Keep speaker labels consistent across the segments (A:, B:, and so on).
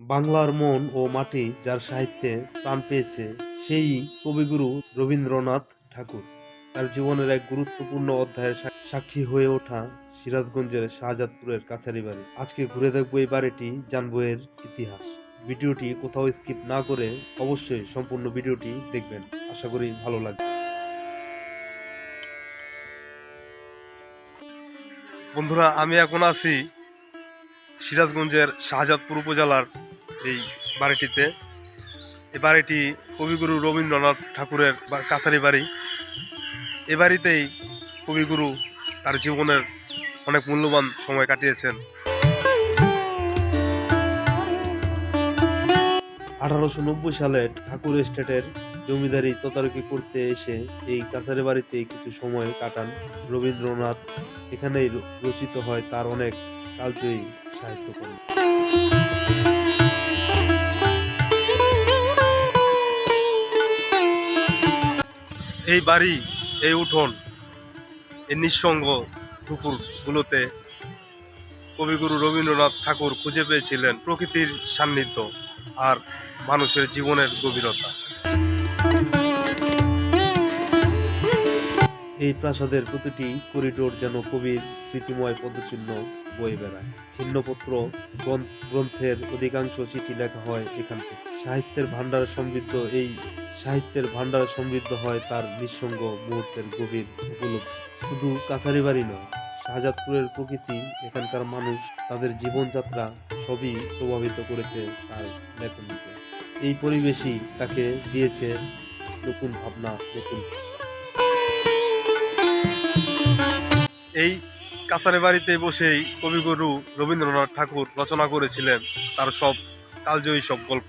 A: বাংলার মন ও মাটি যার সাহিত্যে প্রাণ পেয়েছে, সেই কবিগুরু রবীন্দ্রনাথ ঠাকুর। তার জীবনের এক গুরুত্বপূর্ণ অধ্যায়ের সাক্ষী হয়ে ওঠা সিরাজগঞ্জের শাহজাদপুরের কাছারি বাড়ি। আজকে ঘুরে দেখব এই বাড়িটি, জানব এর ইতিহাস। ভিডিওটি কোথাও স্কিপ না করে অবশ্যই সম্পূর্ণ ভিডিওটি দেখবেন। আশা করি ভালো লাগবে। বন্ধুরা, আমি এখন আছি সিরাজগঞ্জের শাহজাদপুর উপজেলার এই বাড়িটিতে। এই বাড়িটি কবিগুরু রবীন্দ্রনাথ ঠাকুরের কাছারি বাড়ি। এ বাড়িতেই কবিগুরু তার জীবনের অনেক মূল্যবান সময় কাটিয়েছেন। আঠারোশো নব্বই সালে ঠাকুর এস্টেটের জমিদারি তদারকি করতে এসে এই কাছারি বাড়িতে কিছু সময় কাটান রবীন্দ্রনাথ। এখানেই রচিত হয় তার অনেক কালজয়ী সাহিত্যকর্ম। এই বাড়ি, এই উঠোন, এই নিঃসঙ্গ দুপুরগুলোতে কবিগুরু রবীন্দ্রনাথ ঠাকুর খুঁজে পেয়েছিলেন প্রকৃতির সান্নিধ্য আর মানুষের জীবনের গভীরতা। এই প্রাসাদের প্রতিটি করিডোর যেন কবির স্মৃতিময় পদচিহ্ন বয়ে বেড়ায়। ছিন্নপত্র গ্রন্থের অধিকাংশ চিঠি লেখা হয় এখান থেকে। সাহিত্যের ভাণ্ডার সমৃদ্ধ, এই সাহিত্যের ভাণ্ডার সমৃদ্ধ হয় তার নিঃসঙ্গ মুহূর্তের গভীর উপলব্ধি। শুধু কাছারি বাড়ি নয়, শাহজাদপুরের প্রকৃতি, এখানকার মানুষ, তাদের জীবনযাত্রা সবই প্রভাবিত করেছে তার লেখনীকে এই পরিবেশই তাকে দিয়েছে নতুন ভাবনা, নতুন এই কাছারি বাড়িতে বসেই কবিগুরু রবীন্দ্রনাথ ঠাকুর রচনা করেছিলেন তার সব কালজয়ী সব গল্প।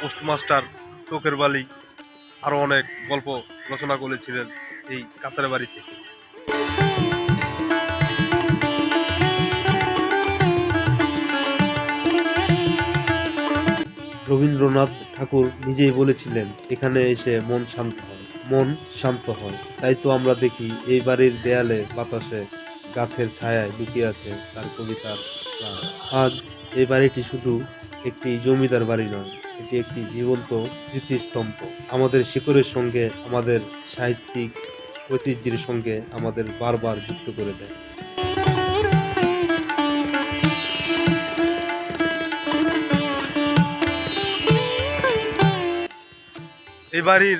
A: পোস্টমাস্টার চোখের বালি আরও অনেক গল্প রচনা করেছিলেন এই কাছারি বাড়িতে রবীন্দ্রনাথ ঠাকুর নিজেই বলেছিলেন, এখানে এসে মন শান্ত হয়, মন শান্ত হয়। তাই তো আমরা দেখি এই বাড়ির দেয়ালে বাতাসে গাছের ছায়ায় লুকিয়ে আছে তার কবিতার প্রাণ। আজ এই বাড়িটি শুধু একটি জমিদার বাড়ি নয়, এটি একটি জীবন্ত স্মৃতিস্তম্ভ আমাদের শিকড়ের সঙ্গে, আমাদের সাহিত্যিক ঐতিহ্যের সঙ্গে আমাদের বারবার যুক্ত করে দেয় এই বাড়ির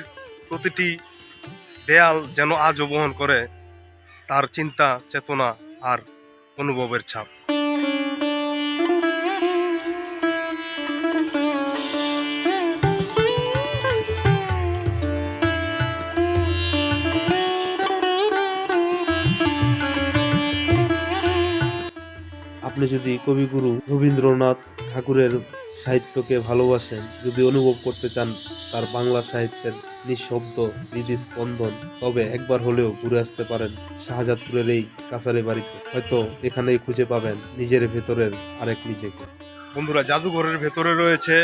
A: প্রতিটি দেয়াল যেন আজও বহন করে তার চিন্তা চেতনা আর অনুভবের ছাপ। আপনি যদি কবিগুরু রবীন্দ্রনাথ ঠাকুরের সাহিত্যকে ভালোবাসেন, যদি অনুভব করতে চান তার বাংলা সাহিত্যের নিঃশব্দ হৃদস্পন্দন, তবে একবার হলেও ঘুরে আসতে পারেন শাহজাদপুরের এই কাছারি বাড়িতে। হয়তো এখানেই খুঁজে পাবেন নিজের ভেতরের আরেক নিজেকে। বন্ধুরা, জাদুঘরের ভেতরে রয়েছে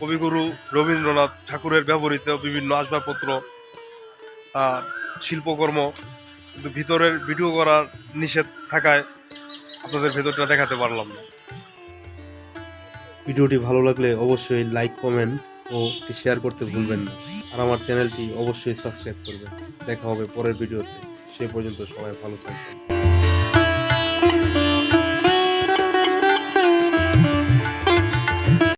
A: কবিগুরু রবীন্দ্রনাথ ঠাকুরের ব্যবহৃত বিভিন্ন আসবাবপত্র। আর শিল্পকর্ম, কিন্তু ভিতরের ভিডিও করার নিষেধ থাকায় আপনাদের ভেতরটা দেখাতে পারলাম না। ভিডিওটি ভালো লাগলে অবশ্যই লাইক, কমেন্ট ও শেয়ার করতে ভুলবেন না। আর আমার চ্যানেলটি অবশ্যই সাবস্ক্রাইব করবেন। দেখা হবে পরের ভিডিওতে। সে পর্যন্ত সবাই ভালো থাকবেন।